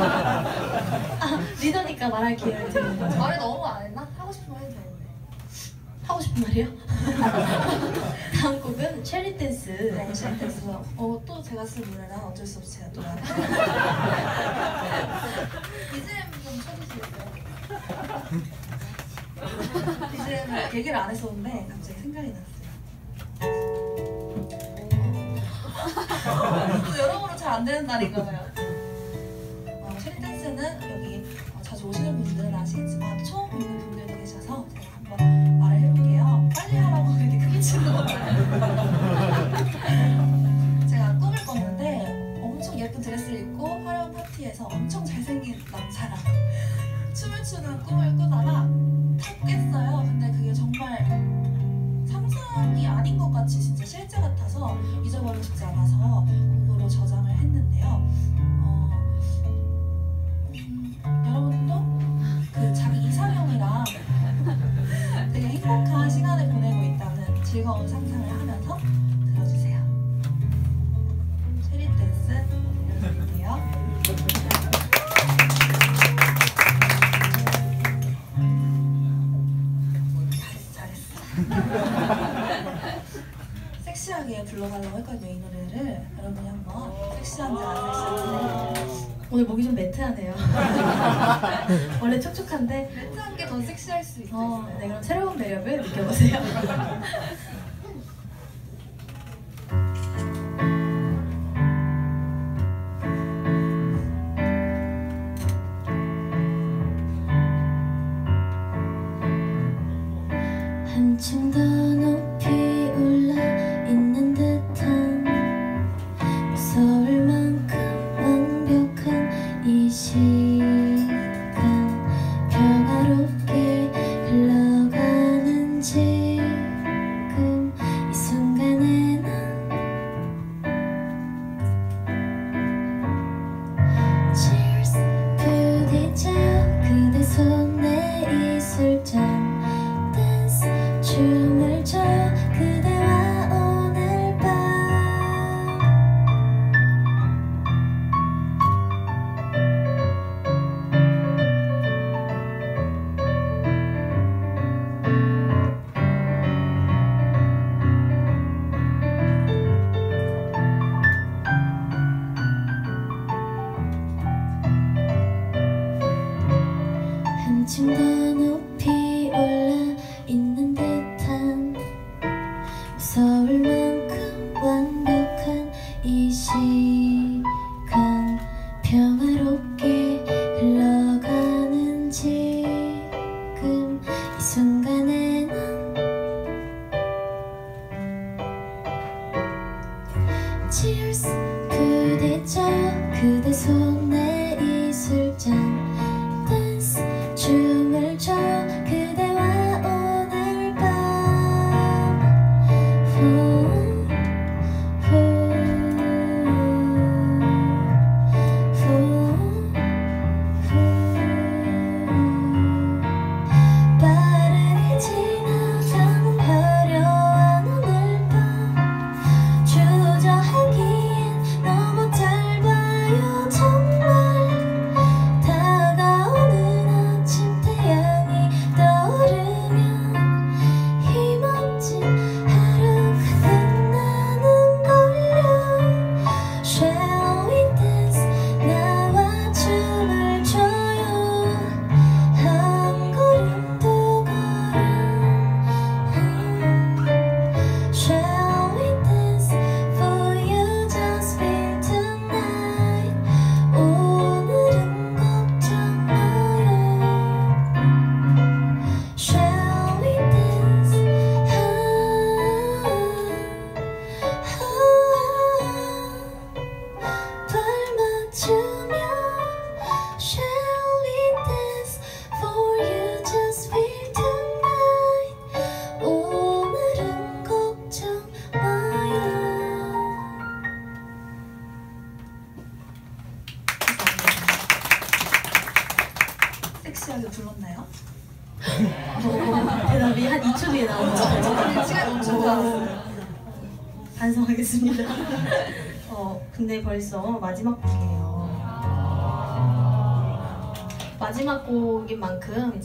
아, 리더니까 말할 기회를 드리는 거죠. 말을 너무 안 했나? 하고 싶은 말 해도 되는데. 하고 싶은 말이요? 다음 곡은 체리 댄스. 네, 시작됐어요. 어, 또 제가 쓴 노래라 어쩔 수 없이 제가 또. BGM 좀 쳐주시겠어요? BGM 얘기를 안 했었는데 갑자기 생각이 났어요. 또 여러모로 잘 안 되는 날인가 봐요. 오시는 분들은 아시겠지만 처음 보는 분들도 계셔서 제가 한번 말을 해볼게요. 빨리 하라고 괜히 크게 치는 거 제가 꿈을 꿨는데 엄청 예쁜 드레스를 입고 화려한 파티에서 엄청 잘생긴 남자랑 춤을 추는 꿈을 즐거운 상상을 하면서 들어주세요. 체리 댄스. 섹시하게 불러달라고 했거든요, 이 노래를. 여러분이 한번 섹시한지 안 섹시한지. 오늘 목이 좀 매트하네요. 원래 촉촉한데. 매트한 게 더 섹시할 수 있어요. 어, 네, 그럼 새로운 매력을 느껴보세요. Cheers 부딪혀요 그대 손 섹시하게 불렀나요? 대답이 한 2초 뒤에 나오죠. 시간이 엄청 많았어요. 반성하겠습니다. 어, 근데 벌써 마지막 곡이에요. 마지막 곡인 만큼